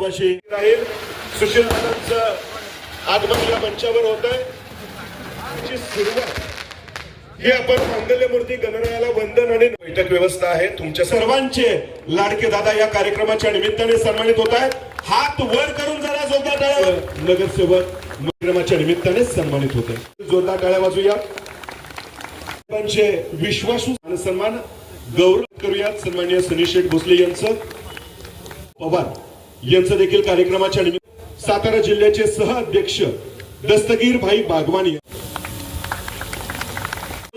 समोर राहील सुशील दादांचं आगमन या मंचावर होत आहे. सुरुवात. हे आपण मांगल्यमूर्ती गणरायाला वंदन आणि बैठक व्यवस्था आहे. तुमच्या सर्वांचे लाडके दादा या कार्यक्रमाच्या निमित्ताने सन्मानित होत आहेत. हात वर करून जरा जोरदार टाळ्या नगरसेवक कार्यक्रमाच्या निमित्ताने सन्मानित होत आहे जोरदार टाळ्या वाजूया. सर्वांचे विश्वासू सन्मान गौरव करूयात. सन्माननीय सनी शेठ भोसले यांचं. पवार. यांचं देखील कार्यक्रमाच्या निमित्त सातारा जिल्ह्याचे सह अध्यक्ष दस्तगीर भाई बागवानी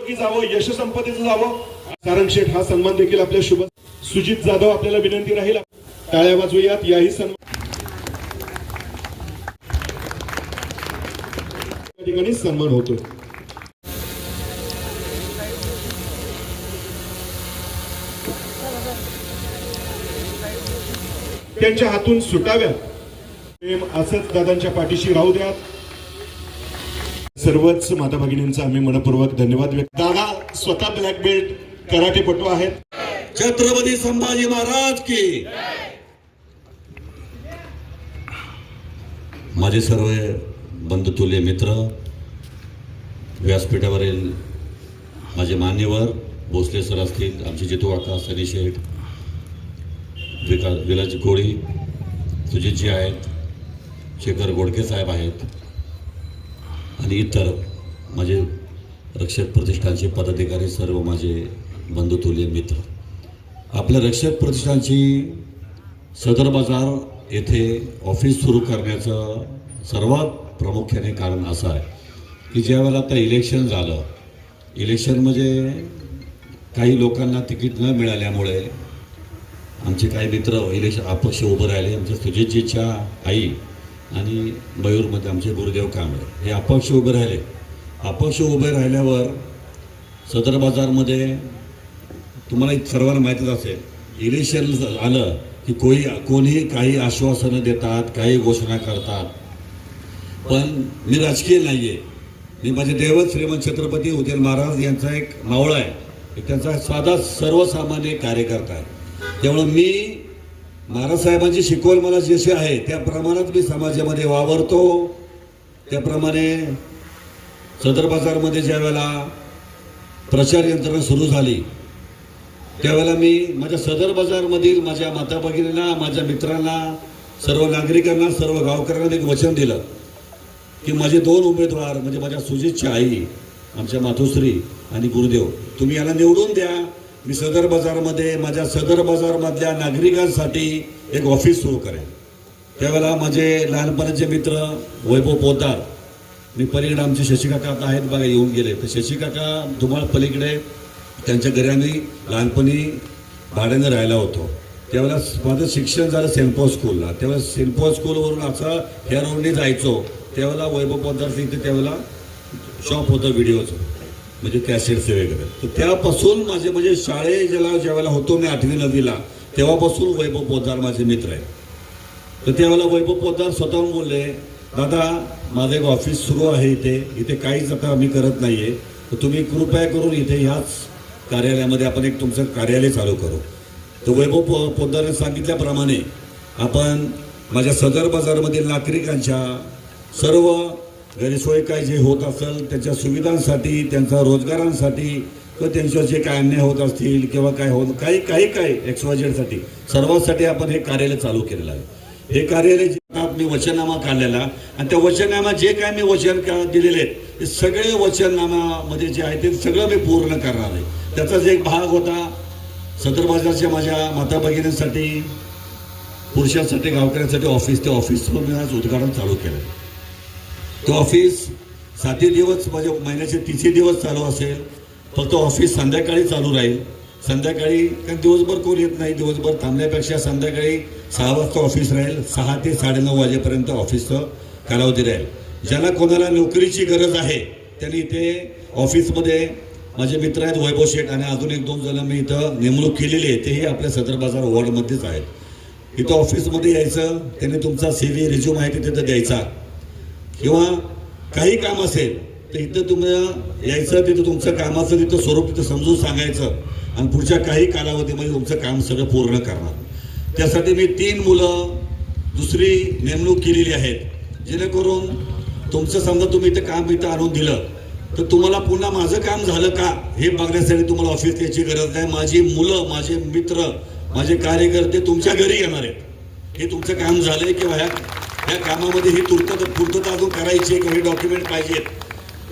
जावं यश संपत्तीचं जावं. सारंग शेठ हा सन्मान देखील आपल्या शुभ सुजित जाधव आपल्याला विनंती राहील. टाळ्या वाजवूयात याही सन्मान ठिकाणी सन्मान होतो त्यांच्या हातून सुटाव्यात. प्रेम असंच दादांच्या पाठीशी राहू द्यात. सर्वच माता भगिनींचा आम्ही मनपूर्वक धन्यवाद व्यक्त दादा स्वतः ब्लॅक बेल्ट कराटेपटू आहेत. छत्रपती संभाजी महाराज की. माझे सर्व बंधुतुल्य मित्र व्यासपीठावरील माझे मान्यवर भोसले सर असतील आमचे जितू काका सनी शेठ विका विलाजी कोळी सुजितजी आहेत शेखर गोडके साहेब आहेत आणि इतर माझे रक्षक प्रतिष्ठानचे पदाधिकारी सर्व माझे बंधुतुल्य मित्र. आपल्या रक्षक प्रतिष्ठानची सदर बाजार येथे ऑफिस सुरू करण्याचं सर्वात प्रामुख्याने कारण असं आहे की ज्यावेळेला आता इलेक्शन झालं इलेक्शन म्हणजे काही लोकांना तिकीट न मिळाल्यामुळे आमचे काही मित्र इलेक्शन अपक्ष उभं राहिले आमच्या सुजितजीच्या आई आणि मयूरमध्ये आमचे गुरुदेव कांबळे. हे अपक्ष उभे राहिले. अपक्ष उभे राहिल्यावर सदर बाजारमध्ये तुम्हाला सर्वांना माहीतच असेल इलेक्शन आलं की कोणी कोणी काही आश्वासनं देतात काही घोषणा करतात. पण मी राजकीय नाही आहे मी माझे दैवत श्रीमंत छत्रपती उदयन महाराज यांचा एक मावळा आहे. त्यांचा साधा सर्वसामान्य कार्यकर्ता आहे. त्यामुळं मी महाराज साहेबांची शिकवण मला जशी आहे त्या प्रमाणात मी समाजामध्ये वावरतो. त्याप्रमाणे सदर बाजारमध्ये ज्या वेळेला प्रचार यंत्रणा सुरू झाली त्यावेळेला मी माझ्या सदर बाजारमधील माझ्या माता भगिनींना माझ्या मित्रांना सर्व नागरिकांना सर्व गावकऱ्यांना एक वचन दिलं की माझे दोन उमेदवार म्हणजे माझ्या सुजितची आई आमच्या मातोश्री आणि गुरुदेव तुम्ही याला निवडून द्या. मी सदर बाजारमध्ये माझ्या सदर बाजारमधल्या नागरिकांसाठी एक ऑफिस सुरू करेन. त्यावेळेला माझे लहानपणाचे मित्र वैभव पोतार मी पलीकडे आमचे शशिकाका आता आहेत बघा येऊन गेले. तर शशिकाका धुमाळ पलीकडे त्यांच्या घरी आम्ही लहानपणी भाड्याने राहिला होतो. त्यावेळेला माझं शिक्षण झालं सेंट स्कूलला. त्यावेळेला सेंट स्कूलवरून असा ह्या रोडने जायचो. त्यावेळेला वैभव पोद्दारचं इथे त्यावेळेला शॉप होतं व्हिडिओचं म्हणजे कॅसेटचे वगैरे तर त्यापासून माझे म्हणजे शाळे ज्याला ज्यावेळेला होतो मी आठवी नववीला तेव्हापासून वैभव पोद्दार माझे मित्र आहे तर त्यावेळेला वैभव पोद्दार स्वतःहून बोलले दादा माझं एक ऑफिस सुरू आहे इथे. इथे काहीच आता आम्ही करत नाही आहे तर तुम्ही कृपया करून इथे ह्याच कार्यालयामध्ये आपण एक तुमचं कार्यालय चालू करू. तर वैभव पो पोद्दारने सांगितल्याप्रमाणे आपण माझ्या सदर बाजारमधील नागरिकांच्या सर्व गैरसोय काय जे होत असेल त्याच्या सुविधांसाठी त्यांच्या रोजगारांसाठी किंवा त्यांच्या जे काय अन्याय होत असतील किंवा काय होत काही काही काय एक्सवायझेडसाठी सर्वांसाठी आपण हे कार्यालय चालू केलेलं आहे. हे कार्यालय जे मी वचननामा काढलेला आणि त्या वचननामा जे काय मी वचन का दिलेले आहेत ते सगळे वचननामामध्ये जे आहे ते सगळं मी पूर्ण करणार आहे. त्याचाच एक भाग होता सदर बाजारच्या माझ्या माता भगिनींसाठी पुरुषांसाठी गावकऱ्यांसाठी ऑफिस ते ऑफिसवर मी आज उद्घाटन चालू केलं तो ऑफिस सातही दिवस म्हणजे महिन्याचे तीनशे दिवस चालू असेल. फक्त ऑफिस संध्याकाळी चालू राहील. संध्याकाळी कारण दिवसभर कोण येत नाही दिवसभर थांबण्यापेक्षा संध्याकाळी सहा वाजता ऑफिस राहील. सहा ते साडेनऊ वाजेपर्यंत ऑफिसचं कालावधी राहील. ज्याला कोणाला नोकरीची गरज आहे त्यांनी इथे ऑफिसमध्ये माझे मित्र आहेत वैभव शेठ आणि अजून एक दोन जण मी इथं नेमणूक केलेली आहे. तेही आपल्या सदर बाजार वॉर्डमध्येच आहेत. इथं ऑफिसमध्ये यायचं त्यांनी तुमचा सी व्ही रिझ्यूम आहे तिथे तिथं द्यायचा. किंवा काही काम असेल तर इथं तुम्हाला यायचं तिथं तुमचं कामाचं तिथं स्वरूप तिथं समजून सांगायचं. आणि पुढच्या काही कालावधीमध्ये तुमचं काम सगळं पूर्ण करणार. त्यासाठी मी तीन मुलं दुसरी नेमणूक केलेली आहेत. जेणेकरून तुमचं समजा तुम्ही इथं काम इथं आणून दिलं तर तुम्हाला पुन्हा माझं काम झालं का हे बघण्यासाठी तुम्हाला ऑफिस यायची गरज नाही. माझी मुलं माझे मित्र माझे कार्यकर्ते तुमच्या घरी येणार आहेत. हे तुमचं काम झालंय किंवा ह्या ह्या कामामध्ये ही तुर्त पूर्तता अजून करायची आहे किंवा हे डॉक्युमेंट पाहिजेत.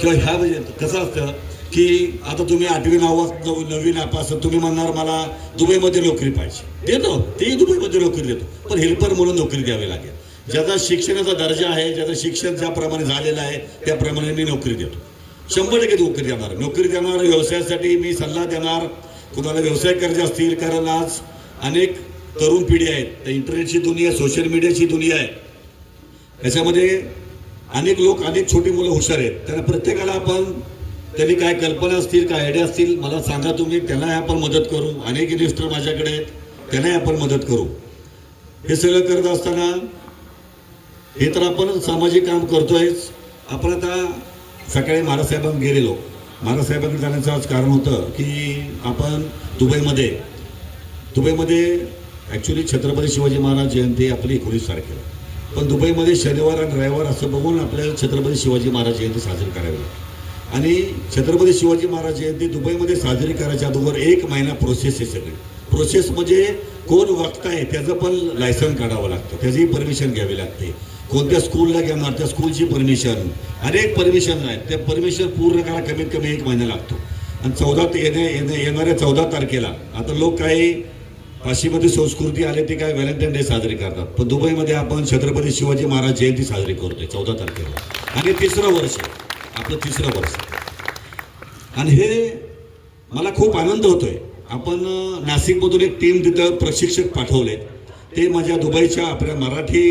किंवा ह्या म्हणजे कसं असतं की आता तुम्ही आठवी नावात नव- नववी नापास तुम्ही म्हणणार मला दुबईमध्ये नोकरी पाहिजे. देतो. तेही दुबईमध्ये नोकरी देतो. पण हेल्पर म्हणून नोकरी द्यावी लागेल. ज्याचा शिक्षणाचा दर्जा आहे ज्याचं शिक्षण ज्याप्रमाणे झालेलं आहे त्याप्रमाणे मी नोकरी देतो. शंभर टक्के नोकरी देणार. नोकरी देणार व्यवसायासाठी मी सल्ला देणार. कुणाला व्यवसाय करायचे असतील कारण आज अनेक तरुण पिढी आहेत. तर इंटरनेटची दुनिया सोशल मीडियाची दुनिया आहे. याच्यामध्ये अनेक लोक अनेक छोटी मुलं हुशार आहेत. त्यांना प्रत्येकाला आपण त्यांनी काय कल्पना असतील काय आयडिया असतील मला सांगा तुम्ही. त्यांना आपण मदत करू. अनेक इन्व्हेस्टर माझ्याकडे आहेत. त्यांनाही आपण मदत करू. हे सगळं करत असताना हे तर आपण सामाजिक काम करतोयच. आपण आता सकाळी महाराजसाहेबांना गेलेलो. महाराजसाहेबांकडे जाण्याचं आज कारण होतं की आपण दुबईमध्ये दुबईमध्ये ॲक्च्युली छत्रपती शिवाजी महाराज जयंती आपली एकोणीस तारखेला. पण दुबईमध्ये शनिवार आणि रविवार असं बघून आपल्याला छत्रपती शिवाजी महाराज जयंती साजरी करावी लागते. आणि छत्रपती शिवाजी महाराज जयंती दुबईमध्ये साजरी करायच्या अगोदर एक महिना प्रोसेस आहे सगळी. प्रोसेस म्हणजे कोण वक्ताय त्याचं पण लायसन काढावं लागतं. त्याचीही परमिशन घ्यावी लागते. कोणत्या स्कूलला घेणार त्या स्कूलची परमिशन अनेक परमिशन आहेत. त्या परमिशन पूर्ण करा कमीत कमी एक महिना लागतो. आणि चौदा ते येण्या येण्या येणाऱ्या चौदा तारखेला आता लोक काही काशीमध्ये संस्कृती आले ते काय व्हॅलेंटाईन डे साजरे करतात. पण दुबईमध्ये आपण छत्रपती शिवाजी महाराज जयंती साजरी करतोय चौदा तारखेला. आणि तिसरं वर्ष आपलं तिसरं वर्ष. आणि हे मला खूप आनंद होतोय. आपण नाशिकमधून एक टीम तिथं प्रशिक्षक पाठवले ते माझ्या दुबईच्या आपल्या मराठी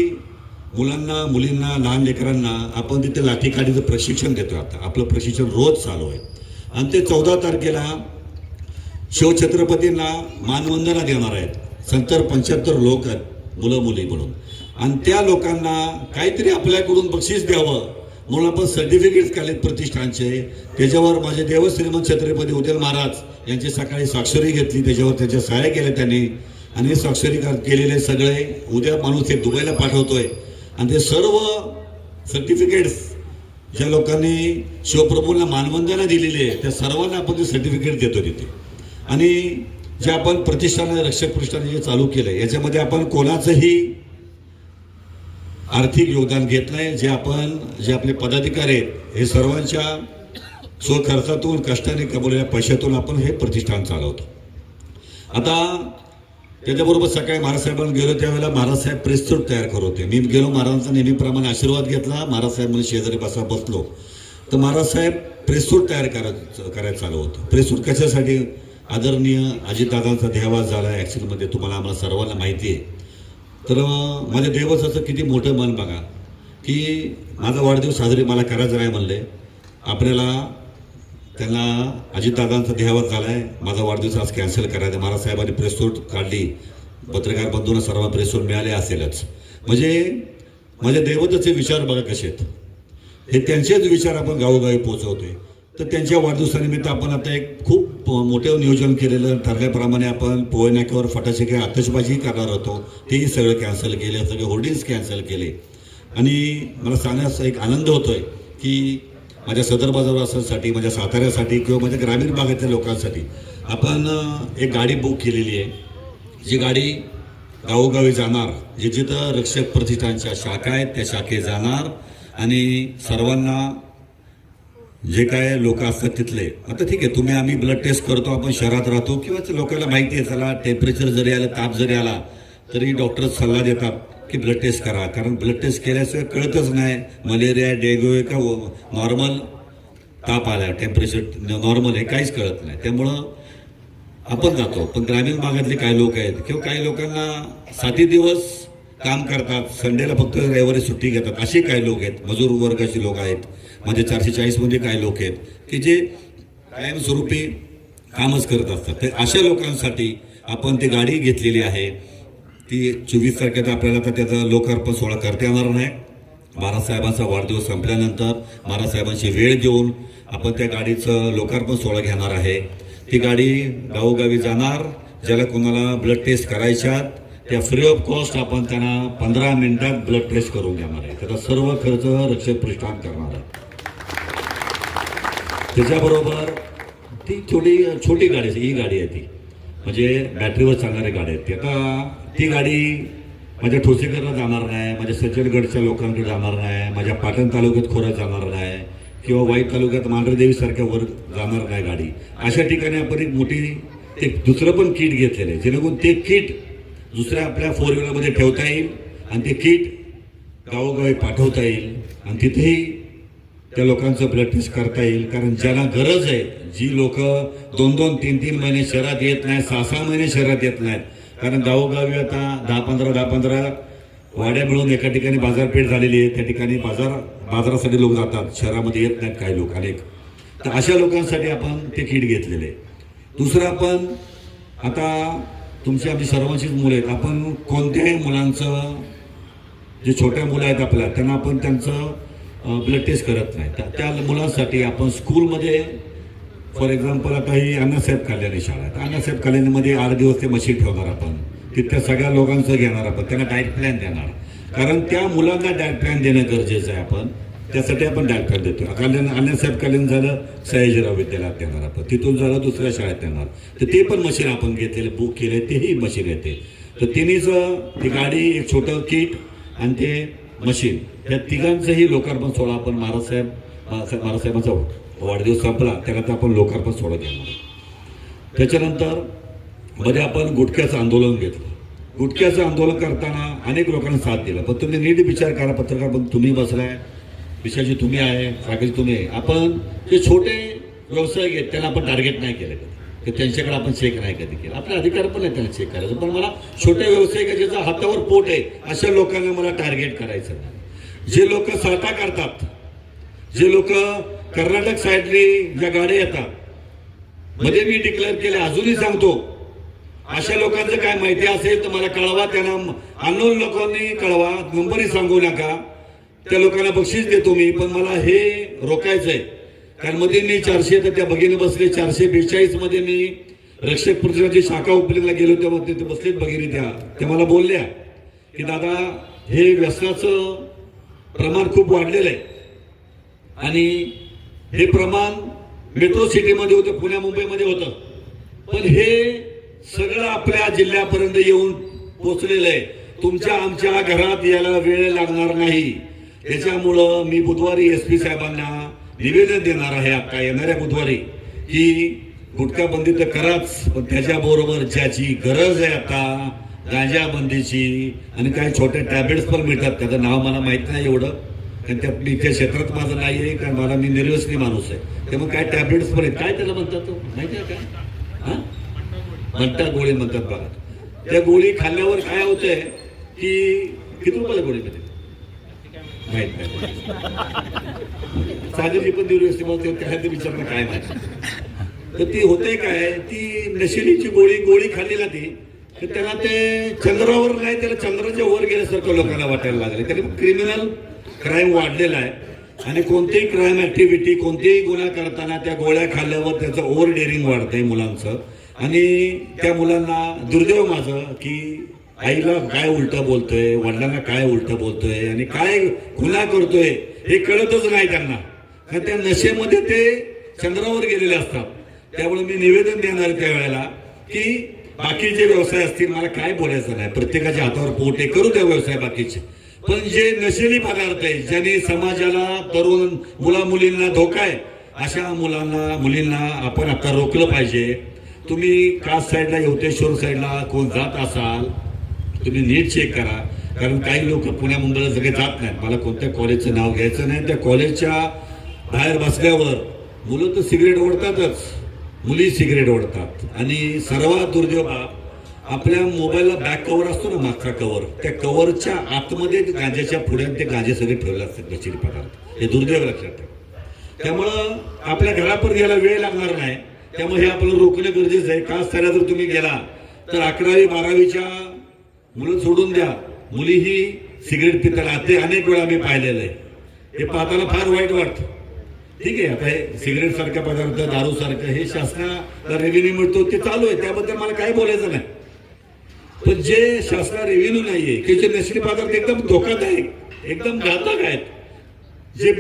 मुलांना मुलींना लहान लेकरांना आपण तिथे लाठीकाठीचं प्रशिक्षण देतो आता. आपलं प्रशिक्षण रोज चालू आहे. आणि ते चौदा तारखेला शिवछत्रपतींना मानवंदना देणार आहेत. सत्तर पंच्याहत्तर लोक आहेत मुलं मुली म्हणून. आणि त्या लोकांना काहीतरी आपल्याकडून बक्षीस द्यावं म्हणून आपण सर्टिफिकेट्स काढलेत प्रतिष्ठानचे. त्याच्यावर माझे देवश्रीमंत छत्रपती उदय महाराज यांची सकाळी स्वाक्षरी घेतली त्याच्यावर त्याच्या सहाय्या केल्या त्यांनी. आणि हे स्वाक्षरी केलेले सगळे उद्या माणूस हे दुबईला पाठवतोय. आणि ते सर्व सर्टिफिकेट्स ज्या लोकांनी शिवप्रभूंना मानवंदना दिलेली आहे त्या सर्वांना आपण ते सर्टिफिकेट देतो तिथे. आणि जे आपण प्रतिष्ठान रक्षक प्रतिष्ठान जे चालू केलं याच्यामध्ये आपण कोणाचंही आर्थिक योगदान घेत नाही. जे आपण जे आपले पदाधिकारी आहेत हे सर्वांच्या स्वखर्चातून कष्टाने कमवलेल्या पैशातून आपण हे प्रतिष्ठान चालवतो. आता त्याच्याबरोबर सकाळी महाराजसाहेबांना गेलो त्यावेळेला महाराजसाहेब प्रेससूट तयार करत होते. मी गेलो महाराजांचा नेहमीप्रमाणे आशीर्वाद घेतला. महाराजसाहेब म्हणजे शेजारी बसा बसलो. तर महाराजसाहेब प्रेससूट तयार करायचं करायला चालू होतं. प्रेससूट कशासाठी? आदरणीय अजितदादांचा देहवास झाला. आहे ॲक्च्युअलमध्ये तुम्हाला आम्हाला सर्वांना माहिती आहे. तर अं, माझ्या असं किती मोठं मन बघा की माझा वाढदिवस साजरी मला करायचा नाही म्हणले. आपल्याला त्यांना अजितदादांचा देहावत झाला आहे माझा वाढदिवस आज कॅन्सल करायचा साहेबांनी प्रेससूट काढली. पत्रकार बंधूंना सर्व प्रेससूट मिळाले असेलच. म्हणजे माझ्या देवताचे विचार बघा कसे आहेत. हे त्यांचेच विचार आपण गावोगावी पोहोचवतोय. तर त्यांच्या वाढदिवसानिमित्त आपण आता एक खूप मोठं नियोजन केलेलं ठरल्याप्रमाणे आपण पोहे नाक्यावर आतषबाजी करणार होतो. तेही सगळं कॅन्सल केले सगळे होर्डिंग्स कॅन्सल केले. आणि मला सांगण्यास एक आनंद होतो आहे की माझ्या सदर बाजारासाठी माझ्या साताऱ्यासाठी किंवा माझ्या ग्रामीण भागातल्या लोकांसाठी आपण एक गाडी बुक केलेली आहे. जी गाडी गावोगावी जाणार जे जिथं रक्षक प्रतिष्ठानच्या शाखा आहेत त्या शाखेत जाणार आणि सर्वांना जे काय लोक असतात तिथले. आता ठीक आहे तुम्ही आम्ही ब्लड टेस्ट करतो आपण शहरात राहतो किंवा लोकांना माहिती आहे चला टेम्परेचर जरी आलं ताप जरी आला तरी डॉक्टर सल्ला देतात की ब्लड टेस्ट करा. कारण ब्लड टेस्ट केल्याशिवाय कळतच नाही मलेरिया डेंग्यू आहे का नॉर्मल ताप आला टेम्परेचर नॉर्मल आहे काहीच कळत नाही. त्यामुळं आपण जातो. पण ग्रामीण भागातले काही लोक आहेत किंवा काही लोकांना साती दिवस काम करतात संडेला फक्त रविवारी सुट्टी घेतात. असे काही लोक आहेत? मजूर वर्गाचे लोक आहेत म्हणजे चारशे चाळीसमध्ये काही लोक आहेत की जे कायमस्वरूपी कामच करत असतात. तर अशा लोकांसाठी आपण ती गाडी घेतलेली आहे. ती चोवीस तारखेला आपल्याला तर त्याचा लोकार्पण सोहळा करता येणार नाही. बाळासाहेबांचा वाढदिवस संपल्यानंतर बाळासाहेबांची वेळ देऊन आपण त्या गाडीचं लोकार्पण सोहळा घेणार आहे. ती गाडी गावोगावी जाणार. ज्याला कोणाला ब्लड टेस्ट करायच्यात त्या फ्री ऑफ कॉस्ट आपण त्यांना पंधरा मिनिटात ब्लड टेस्ट करून घेणार आहे. त्याचा सर्व खर्च रक्षक पृष्ठान करणार आहे. त्याच्याबरोबर ती थोडी छोटी गाडी ही गाडी आहे ती. म्हणजे बॅटरीवर चालणारी गाडी आहे आता ती गाडी माझ्या ठोसेकरला जाणार नाही माझ्या सज्जनगडच्या लोकांकडे जाणार नाही माझ्या पाटण तालुक्यात खोऱ्यात जाणार नाही किंवा वाईट तालुक्यात मांढरदेवीसारख्या वर जाणार नाही गाडी. अशा ठिकाणी आपण एक मोठी ते दुसरं पण किट घेतलेलं आहे. जेणेकरून ते किट दुसऱ्या आपल्या फोर व्हीलरमध्ये ठेवता येईल आणि ते किट गावोगावी पाठवता येईल. आणि तिथेही त्या लोकांचं ब्लड टेस्ट करता येईल. कारण ज्यांना गरज आहे जी लोक दोन दोन तीन तीन महिने शहरात येत नाहीत सहा सहा महिने शहरात येत नाहीत. कारण गावोगावी आता दहा पंधरा दहा पंधरा वाड्या मिळून एका ठिकाणी बाजारपेठ झालेली आहे. त्या ठिकाणी बाजार बाजारासाठी लोक जातात. शहरामध्ये येत नाहीत काही लोक अनेक. तर अशा लोकांसाठी आपण ते किट घेतलेले दुसरं आपण आता तुमची आपली सर्वांचीच मुलं आहेत. आपण कोणत्याही मुलांचं जे छोट्या मुलं आहेत आपल्या त्यांना आपण त्यांचं ब्लड टेस्ट करत नाही. त्या- त्या मुलांसाठी आपण स्कूलमध्ये फॉर एक्झाम्पल आता ही अण्णासाहेब कल्याणी शाळा आहे. तर अण्णासाहेब कल्याणीमध्ये आठ दिवस ते मशीन ठेवणार आपण. तिथल्या सगळ्या लोकांचं घेणार आपण. त्यांना डायट प्लॅन देणार. कारण त्या मुलांना डायट प्लॅन देणं गरजेचं आहे आपण. त्यासाठी आपण डाएट देतो कल्याण अण्णासाहेब कल्याण झालं सयाजीराव विद्यालयात देणार आपण. तिथून झालं दुसऱ्या शाळेत देणार तर ते पण मशीन आपण घेतलेलं बुक केले तेही मशीन येते. तर तिन्हीचं ती गाडी एक छोटं किट आणि ते मशीन. या तिघांचंही लोकार्पण सोहळा आपण महाराजसाहेब महाराजसाहेबांचा वाढदिवस संपला त्यानंतर आपण लोकार्पण सोहळा घेणार त्याच्यानंतरमध्ये आपण गुटख्याचं आंदोलन घेतलं. गुटख्याचं आंदोलन करताना अनेक लोकांना साथ दिला. पण तुम्ही नीट विचार करा पत्रकार पण तुम्ही बसलाय. विशालजी तुम्ही आहे फायकल तुम्ही आहे. आपण जे छोटे व्यवसाय आहेत त्यांना आपण टार्गेट नाही केलं कधी. की त्यांच्याकडे आपण चेक नाही कधी केला. आपला अधिकार पण आहेत त्यांना चेक करायचं. पण मला छोटे व्यवसाय का ज्याचा हातावर पोट आहे अशा लोकांना मला टार्गेट करायचं नाही. जे लोक साठा करतात जे लोक कर्नाटक साईडने ज्या गाड्या येतात मध्ये मी डिक्लेअर केले अजूनही सांगतो अशा लोकांचं काय माहिती असेल तर मला कळवा त्यांना अनोन लोकांनी कळवा. नंबरही सांगू नका. त्या लोकांना बक्षीस देतो मी पण मला हे रोखायचंय. कारण मध्ये मी चारशे तर त्या भगिनी बसले चारशे बेचाळीसमध्ये मी रक्षक प्रतिष्ठानची शाखा ओपनिंगला गेलो तेव्हा तिथे बसलेत भगिनी त्या. त्या मला बोलल्या की दादा हे व्यसनाचं प्रमाण खूप वाढलेलं आहे आणि हे प्रमाण मेट्रो सिटीमध्ये होतं पुण्या मुंबईमध्ये होतं. पण हे सगळं आपल्या जिल्ह्यापर्यंत येऊन पोचलेलं आहे तुमच्या आमच्या घरात यायला वेळ लागणार नाही. याच्यामुळं मी बुधवारी एस पी साहेबांना निवेदन देणार आहे आता येणाऱ्या बुधवारी की गुटखा बंदी तर कराच पण त्याच्याबरोबर ज्याची गरज आहे आता गांजा बंदीची आणि काही छोट्या टॅबलेट्स पण मिळतात. त्याचं नाव मला माहीत नाही एवढं कारण त्या इथे क्षेत्रात माझं नाही आहे कारण मला मी निर्व्यसनी माणूस आहे. त्यामुळे काय टॅबलेट्स पण आहेत. काय त्याला म्हणतात तो? माहिती आहे काय हा? म्हणतात गोळी म्हणतात बघा. त्या गोळी खाल्ल्यावर काय होतंय की किती रुपयाला गोळी मिळते? माहीत नाही सागरची पण निर्व्यसनी म्हणते त्याला ते विचारणं काय माहिती तर ती होते काय ती नशिलीची गोळी गोळी खाल्ली ती तर त्याला ते चंद्रावर नाही त्याला चंद्राच्या वर गेल्यासारखं लोकांना वाटायला लागले तरी क्रिमिनल क्राईम वाढलेला आहे. आणि कोणतीही क्राईम ऍक्टिव्हिटी कोणतेही गुन्हा करताना त्या गोळ्या खाल्ल्यावर त्याचं ओव्हर डेअरिंग वाढतंय मुलांचं. आणि त्या मुलांना दुर्दैव माझं की आईला काय उलटं बोलतोय? वडिलांना काय उलटं बोलतोय? आणि काय गुन्हा करतोय? हे कळतच नाही त्यांना. कारण त्या नशेमध्ये ते चंद्रावर गेलेले असतात. त्यामुळे मी निवेदन देणार त्यावेळेला की बाकीचे व्यवसाय असतील मला काय बोलायचं नाही. प्रत्येकाच्या हातावर पोट आहे करू द्या व्यवसाय बाकीचे. पण जे नशेली पदार्थ आहे ज्यांनी समाजाला तरुण मुला मुलींना धोका आहे अशा मुलांना मुलींना आपण आता रोखलं पाहिजे. तुम्ही कास साईडला येवतेश्वर साईडला कोण जात असाल तुम्ही नीट चेक करा. कारण काही लोक पुण्या मुंबईला सगळे जात नाहीत. मला कोणत्या कॉलेजचं नाव घ्यायचं नाही. त्या कॉलेजच्या बाहेर बसल्यावर मुलं तर सिगरेट ओढतातच. मुली सिगरेट ओढतात. आणि सर्वात दुर्दैव बाब आपल्या मोबाईलला बॅक कव्हर असतो ना मागचा कवर त्या कव्हरच्या आतमध्ये ते गांजाच्या पुढ्यात ते गांजे सगळे ठेवले असतात नचिली पदार्थ. हे दुर्दैव लक्षात ठेवा. त्यामुळं आपल्या घरापर्यंत यायला वेळ लागणार नाही. त्यामुळे हे आपलं रोखणं गरजेचं आहे. का साऱ्या जर तुम्ही गेला तर अकरावी बारावीच्या मुलं सोडून द्या. मुलीही सिगरेट पिताना ते अनेक वेळा मी पाहिलेलं आहे. हे पाहताना फार वाईट वाटतं. ठीक आहे आता हे सिगरेट सारख्या पदार्थ दारू सारखं हे शासनाला रेव्हेन्यू मिळतो ते चालू आहे. त्याबद्दल मला काय बोलायचं नाही. पण जे शासना रेव्हेन्यू नाहीये की जे नैसर्गिक पदार्थ एकदम धोकादायक एकदम घातक आहेत जे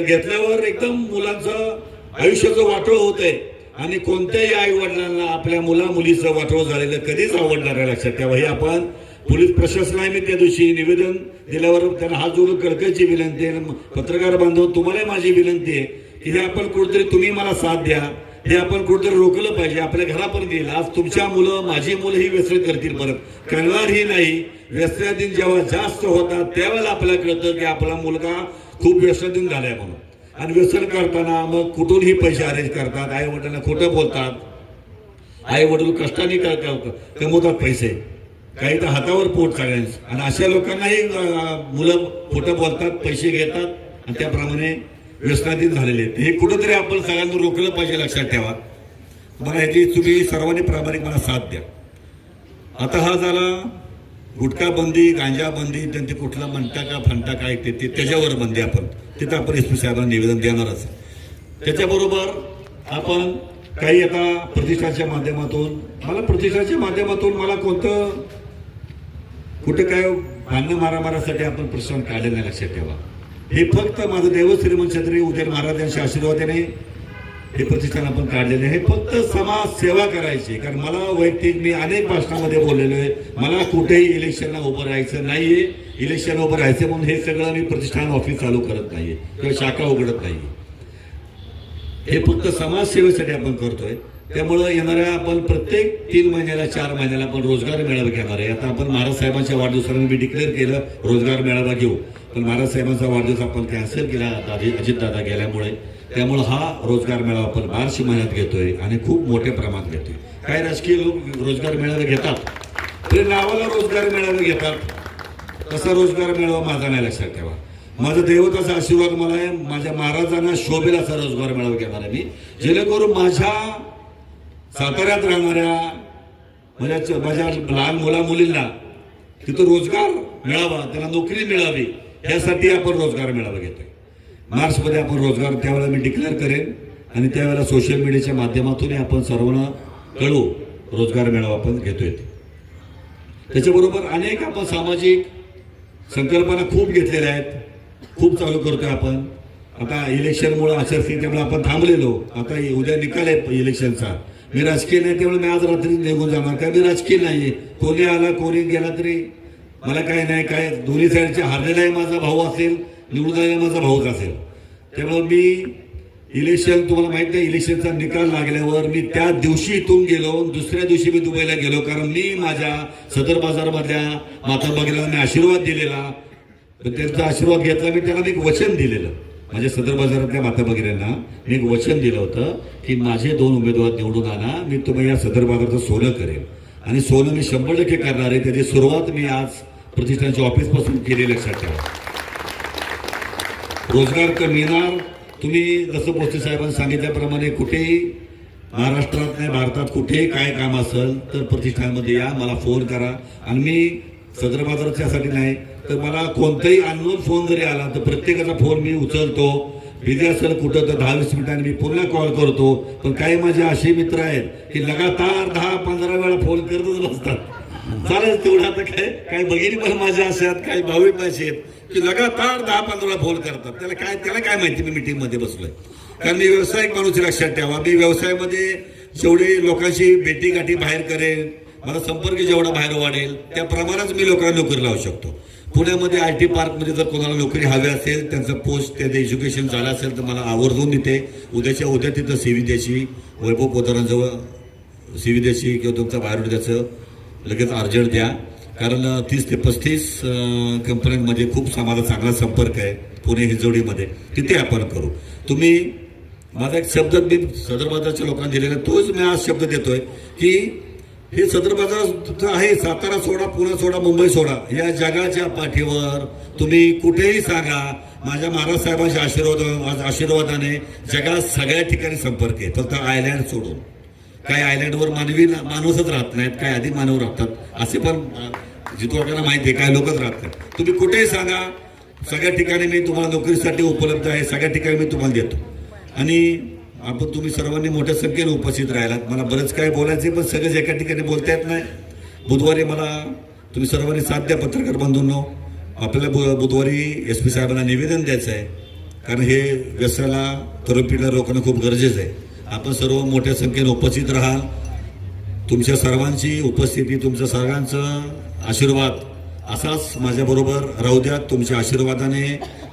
घेतल्यावर एकदम मुलांचं आयुष्याचं वाटोळ होत आहे आणि कोणत्याही आई वडिलांना आपल्या मुला मुलीचं वाटोळ झालेलं कधीच आवडणार आहे लक्षात ठेवा. हे आपण पोलीस प्रशासनाने मी त्या दिवशी निवेदन दिल्यावर त्यांना हात जोडून कळकळची विनंती आहे. आणि पत्रकार बांधव तुम्हाला माझी विनंती आहे की हे आपण कुठेतरी तुम्ही मला साथ द्या. हे आपण कुठेतरी रोखलं पाहिजे. आपल्या घरापर्यंत येईल. आज तुमच्या मुलं माझी मुलं ही व्यसन करतील परत. करणार ही नाही. व्यसनाधीन जेव्हा जास्त होतात त्यावेळेला आपल्याला कळतं की आपला मुलगा खूप व्यसनाधीन झालाय म्हणून. आणि व्यसन करताना मग कुठूनही पैसे अरेंज करतात. आई वडिलांना खोटं बोलतात. आई वडील कष्टाने क- क- कमवतात पैसे? काही तर हातावर पोट काढायचं आणि अशा लोकांनाही मुलं खोटं बोलतात पैसे घेतात आणि त्याप्रमाणे व्यसनाधीन झालेले आहेत. हे कुठंतरी आपण सगळ्यांना रोखलं पाहिजे लक्षात ठेवा. मला ह्याची तुम्ही सर्वांनी प्रामाणिक मला साथ द्या. आता हा झाला गुटखा बंदी गांजा बंदी त्यांचे कुठला म्हणता का फंटा काय ते ते त्याच्यावर बंदी आपण. तिथं आपण एस पी साहेबांना निवेदन देणारच त्याच्याबरोबर आपण काही आता प्रतिष्ठाच्या माध्यमातून मला प्रतिष्ठाच्या माध्यमातून मला कोणतं कुठे काय भांडणं मारामारासाठी आपण प्रश्न काढले नाही लक्षात ठेवा. हे फक्त माझं देव श्रीमंत छत्री उदय महाराजांच्या आशीर्वादाने हे प्रतिष्ठान आपण काढलेले आहे. हे फक्त समाज सेवा करायची कारण मला वैयक्तिक मी अनेक भाषणामध्ये बोललेलो आहे. मला कुठेही इलेक्शनला उभं राहायचं नाहीये. इलेक्शन उभं राहायचं म्हणून हे सगळं मी प्रतिष्ठान ऑफिस चालू करत नाहीये. किंवा शाखा उघडत नाहीये. हे फक्त समाजसेवेसाठी आपण करतोय. त्यामुळं येणाऱ्या आपण प्रत्येक तीन महिन्याला चार महिन्याला आपण रोजगार मेळावा घेणार आहे. आता आपण महाराज साहेबांच्या वाढदिवसाला मी डिक्लेअर केलं रोजगार मेळावा घेऊ. पण महाराज साहेबांचा वाढदिवस आपण कॅन्सल केला आता अजितदादा गेल्यामुळे. त्यामुळं हा रोजगार मेळावा आपण मार्च महिन्यात घेतोय आणि खूप मोठ्या प्रमाणात घेतोय. काही राजकीय लोक रोजगार मेळावे घेतात? ते नावाला रोजगार मेळावे घेतात. तसा रोजगार मेळावा माझा नाही लक्षात ठेवा. माझा देवताचा आशीर्वाद मला आहे. माझ्या महाराजांना शोभेल असा रोजगार मेळावा घेणार आहे मी. जेणेकरून माझ्या साताऱ्यात राहणाऱ्या माझ्या माझ्या लहान मुला मुलींना तिथं रोजगार मिळावा त्यांना नोकरी मिळावी यासाठी आपण रोजगार मिळावा घेतोय. मार्चमध्ये आपण रोजगार त्यावेळेला मी डिक्लेअर करेन आणि त्यावेळेला सोशल मीडियाच्या माध्यमातूनही आपण सर्वांना कळू रोजगार मेळावा आपण घेतोय त्याच्याबरोबर अनेक आपण सामाजिक संकल्पना खूप घेतलेल्या आहेत. खूप चालू करतोय आपण. आता इलेक्शनमुळे आचारसंहितेमुळे आपण थांबलेलो. आता उद्या निकाल आहे इलेक्शनचा मी राजकीय नाही त्यामुळे मी आज रात्री निघून जाणार. काय मी राजकीय नाही कोणी आला कोणी गेला तरी मला काय नाही काय दोन्ही साईडचे हारलेलाही माझा भाऊ असेल निवडून आलेला माझा भाऊच असेल. त्यामुळे मी इलेक्शन तुम्हाला माहीत नाही इलेक्शनचा निकाल लागल्यावर मी त्या दिवशी इथून गेलो दुसऱ्या दिवशी मी दुबईला गेलो कारण मी माझ्या सदर बाजारमधल्या माता भगिनीला मी आशीर्वाद दिलेला. तर त्यांचा आशीर्वाद घेतला मी त्यांना मी एक वचन दिलेलं. माझ्या सदर बाजारातल्या माता भगिन्यांना मी एक वचन दिलं होतं की माझे दोन उमेदवार निवडून आणा मी तुम्ही या सदर बाजाराचं सोनं करेन. आणि सोनं मी शंभर टक्के करणार आहे त्याची सुरुवात मी आज प्रतिष्ठानच्या ऑफिसपासून केली लक्षात ठेवा रोजगार तर मिळणार. तुम्ही जसं पोस्टे साहेबांनी सांगितल्याप्रमाणे कुठेही महाराष्ट्रात नाही भारतात कुठेही काय काम असेल तर प्रतिष्ठानमध्ये या मला फोन करा. आणि मी सदर बाजाराच्यासाठी नाही तर मला कोणताही अननोन फोन जरी आला तर प्रत्येकाचा फोन मी उचलतो. बिझी असेल कुठं तर दहा वीस मिनिटांनी मी पुन्हा कॉल करतो. पण काही माझे असे मित्र आहेत की लगातार दहा पंधरा वेळा फोन करतच बसतात. चालेल तेवढं आता काय काही भगिनी पण माझ्या असे आहेत काही भाविक असे आहेत की लगातार दहा पंधरा फोन करतात. त्याला काय त्याला काय माहिती मी मिटिंगमध्ये बसलोय. कारण मी व्यावसायिक माणूस लक्षात ठेवा. मी व्यवसायामध्ये जेवढे लोकांशी भेटीगाठी बाहेर करेन मला संपर्क जेवढा बाहेर वाढेल त्याप्रमाणेच मी लोकांना नोकरी लावू शकतो. पुण्यामध्ये आय टी पार्कमध्ये जर कोणाला नोकरी हवी असेल त्यांचं पोस्ट त्याचं एज्युकेशन झालं असेल तर मला आवर्जून देते उद्याच्या उद्या तिथं सी व्ही द्यायची वैभव पोतारांजवळ सी व्ही द्यायची किंवा तुमचा बायोडेटा द्यायचं लगेच अर्जंट द्या. कारण तीस ते पस्तीस कंपन्यांमध्ये खूप माझा चांगला संपर्क आहे पुणे हिंजवडीमध्ये तिथे आपण करू. तुम्ही माझा एक शब्द मी सदर बाजारच्या लोकांना दिलेला तोच मी आज शब्द देतोय की हे सदर बाजार आहे सातारा सोडा पुणे सोडा मुंबई सोडा. या जगाच्या पाठीवर तुम्ही कुठेही सांगा माझ्या महाराज साहेबांच्या आशीर्वाद आशीर्वादाने जगात सगळ्या ठिकाणी संपर्क आहे. फक्त आयलँड सोडून. काही आयलँडवर मानवी माणूसच राहत नाहीत काही आधी मानव राहतात. असे पण जिथं आपल्याला माहिती आहे काय लोकच राहतात तुम्ही कुठेही सांगा सगळ्या ठिकाणी मी तुम्हाला नोकरीसाठी उपलब्ध आहे सगळ्या ठिकाणी मी तुम्हाला देतो. आणि आपण तुम्ही सर्वांनी मोठ्या संख्येने उपस्थित राहिलात. मला बरंच काय बोलायचे पण सगळेच एका ठिकाणी बोलता येत नाही. बुधवारी मला तुम्ही सर्वांनी साथ द्या पत्रकार बांधून. आपल्याला बु बुधवारी एस पी साहेबांना निवेदन द्यायचं आहे कारण हे व्यसनाला तरुण पिढीला रोखणं खूप गरजेचं आहे. आपण सर्व मोठ्या संख्येने उपस्थित राहाल. तुमच्या सर्वांची उपस्थिती तुमच्या सर्वांचं आशीर्वाद असाच माझ्याबरोबर राहू द्या. तुमच्या आशीर्वादाने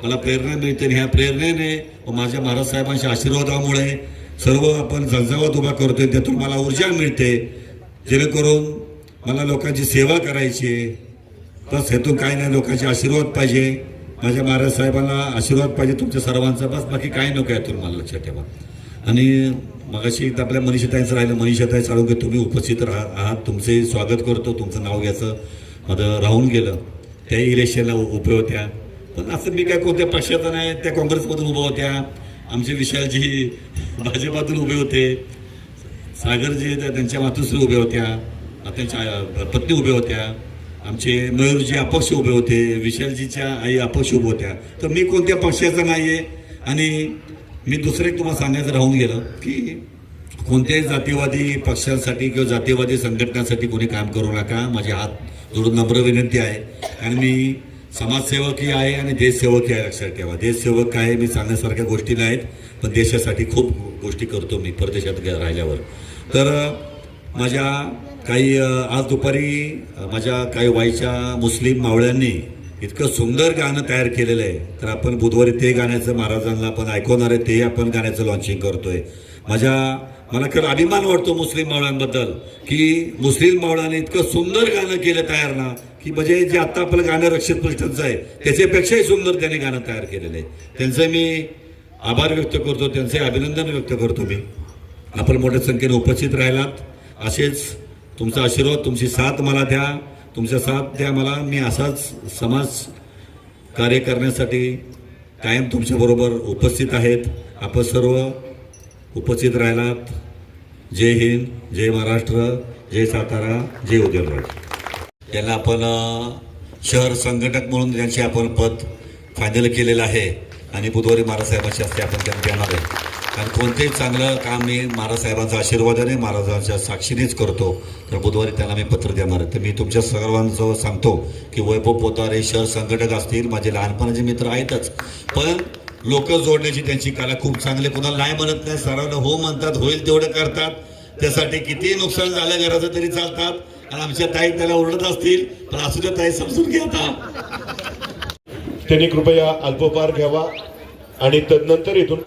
मला प्रेरणा मिळते आणि ह्या प्रेरणेने व माझ्या महाराज साहेबांच्या आशीर्वादामुळे सर्व आपण झंझावत उभा करतोय त्यातून मला ऊर्जा मिळते. जेणेकरून मला लोकांची सेवा करायची आहे. बस हेतून काही नाही लोकांचे आशीर्वाद पाहिजे. माझ्या महाराज साहेबांना आशीर्वाद पाहिजे तुमच्या सर्वांचा. बस बाकी काही नको यातून मला लक्षात ठेवा. आणि मगाशी इथं आपल्या मनीषताईंचं राहिलं मनीषताई चालू तुम्ही उपस्थित राहा आहात. तुमचे स्वागत करतो तुमचं नाव घ्यायचं. माझं राहून गेलं. त्याही इलेक्शनला उभे होत्या. पण असं मी काय कोणत्या पक्षाचा नाही त्या काँग्रेसमधून उभ्या होत्या. आमचे विशालजी भाजपातून उभे होते. सागरजी त्या- त्यांच्या मातोश्री उभ्या होत्या. त्यांच्या पत्नी उभ्या होत्या. आमचे मयूरजी अपक्ष उभे होते. विशालजीच्या आई अपक्ष उभे होत्या. तर मी कोणत्या पक्षाचा नाही आहे आणि मी दुसरं एक तुम्हाला सांगायचं राहून गेलं की कोणत्याही जातीवादी पक्षांसाठी किंवा जातीवादी संघटनांसाठी कोणी काम करू नका. माझे हात जोडून नम्र विनंती आहे. आणि मी समाजसेवकही आहे आणि देशसेवकही आहे लक्षात ठेवा. देशसेवक आहे? मी सांगण्यासारख्या गोष्टी नाहीत पण देशासाठी खूप गोष्टी करतो मी परदेशात राहिल्यावर. तर माझ्या काही आज दुपारी माझ्या काही वाईच्या मुस्लिम मावळ्यांनी इतकं सुंदर गाणं तयार केलेलं आहे. तर आपण बुधवारी ते गाण्याचं महाराजांना आपण ऐकवणार आहे ते आपण गाण्याचं लॉन्चिंग करतोय. माझ्या मला खरं अभिमान वाटतो मुस्लिम मावळ्यांबद्दल की मुस्लिम मावळाने इतकं सुंदर गाणं केलं तयार ना की म्हणजे जे आत्ता आपलं गाणं रक्षित पृष्ठांचं आहे त्याच्यापेक्षाही सुंदर त्यांनी गाणं तयार केलेलं आहे. त्यांचं मी आभार व्यक्त करतो त्यांचे अभिनंदन व्यक्त करतो मी. आपण मोठ्या संख्येने उपस्थित राहिलात. असेच तुमचा आशीर्वाद तुमची साथ मला द्या. तुमच्या साथ द्या मला. मी असाच समाज कार्य करण्यासाठी कायम तुमच्याबरोबर उपस्थित आहेत. आपण सर्व उपस्थित राहिलात. जय हिंद जय महाराष्ट्र जय सातारा जय उदयनराज. यांना आपण शहर संघटक म्हणून त्यांचे आपण पद फायनल केलेलं आहे. आणि बुधवारी महाराजसाहेबांच्या हस्ते आपण त्यांना देणार आहे. कारण कोणतेही चांगलं काम मी महाराजसाहेबांचा आशीर्वादाने महाराजांच्या साक्षीनेच करतो. तर बुधवारी त्यांना मी पत्र देणार आहे. तर मी तुमच्या सर्वांजवळ सांगतो की वैभव पोतारे शहर संघटक असतील. माझे लहानपणाचे मित्र आहेतच. पण लोक जोडण्याची त्यांची कला खूप चांगली. कुणाला नाही म्हणत नाही सरांना हो म्हणतात होईल तेवढं करतात. त्यासाठी कितीही नुकसान झालं घराचं तरी चालतात. आणि आमच्या ताई त्याला ओरडत असतील पण असू ताई समजून घ्या त्यांनी कृपया अल्पोपार घ्यावा आणि तदनंतर इथून